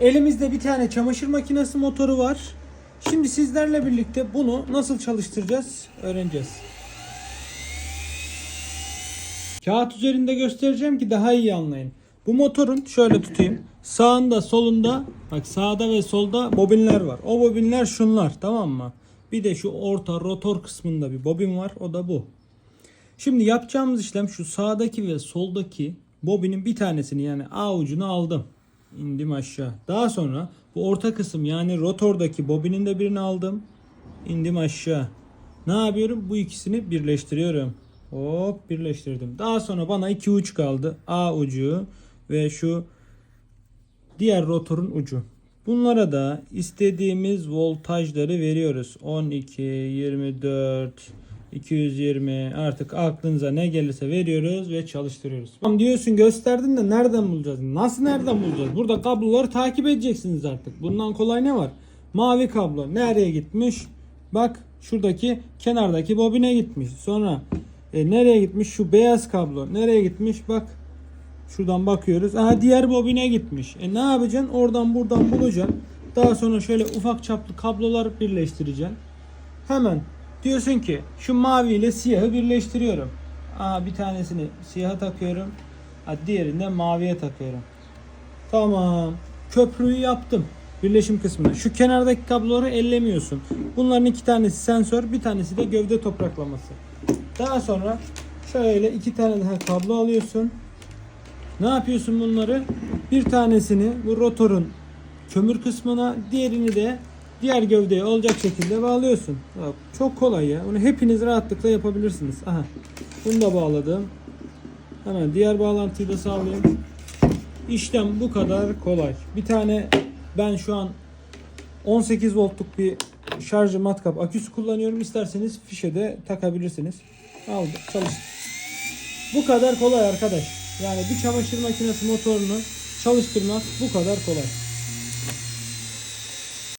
Elimizde bir tane çamaşır makinesi motoru var. Şimdi sizlerle birlikte bunu nasıl çalıştıracağız öğreneceğiz. Kağıt üzerinde göstereceğim ki daha iyi anlayın. Bu motorun şöyle tutayım. Sağında solunda bak sağda ve solda bobinler var. O bobinler şunlar tamam mı? Bir de şu orta rotor kısmında bir bobin var. O da bu. Şimdi yapacağımız işlem şu sağdaki ve soldaki bobinin bir tanesini yani A ucunu aldım. İndim aşağı. Daha sonra bu orta kısım yani rotordaki bobinin de birini aldım. İndim aşağı. Ne yapıyorum? Bu ikisini birleştiriyorum. Hop birleştirdim. Daha sonra bana iki uç kaldı. A ucu ve şu diğer rotorun ucu. Bunlara da istediğimiz voltajları veriyoruz. 12, 24, 220 artık aklınıza ne gelirse veriyoruz ve çalıştırıyoruz. Tamam diyorsun gösterdin de nereden bulacağız? Nasıl nereden bulacağız? Burada kabloları takip edeceksiniz artık. Bundan kolay ne var? Mavi kablo nereye gitmiş? Bak şuradaki kenardaki bobine gitmiş. Sonra e, nereye gitmiş? Şu beyaz kablo nereye gitmiş? Bak Şuradan bakıyoruz. Aha diğer bobine gitmiş. E ne yapacaksın? Oradan buradan bulacaksın. Daha sonra şöyle ufak çaplı kablolar birleştireceksin. Hemen diyorsun ki şu mavi ile siyahı birleştiriyorum. Aa bir tanesini siyaha takıyorum. De maviye takıyorum. Tamam. Köprüyü yaptım. Birleşim kısmını. Şu kenardaki kabloları ellemiyorsun. Bunların iki tanesi sensör, bir tanesi de gövde topraklaması. Daha sonra şöyle iki tane daha kablo alıyorsun. Ne yapıyorsun bunları? Bir tanesini bu rotorun kömür kısmına, diğerini de diğer gövdeye olacak şekilde bağlıyorsun. Bak, çok kolay ya. Bunu hepiniz rahatlıkla yapabilirsiniz. Aha. Bunu da bağladım. Hemen diğer bağlantıyı da sağlayayım. İşlem bu kadar kolay. Bir tane ben şu an 18 voltluk bir şarj matkap aküsü kullanıyorum. İsterseniz fişe de takabilirsiniz. Aldı, çalıştı. Bu kadar kolay arkadaş. Yani bir çamaşır makinesi motorunu çalıştırmak bu kadar kolay.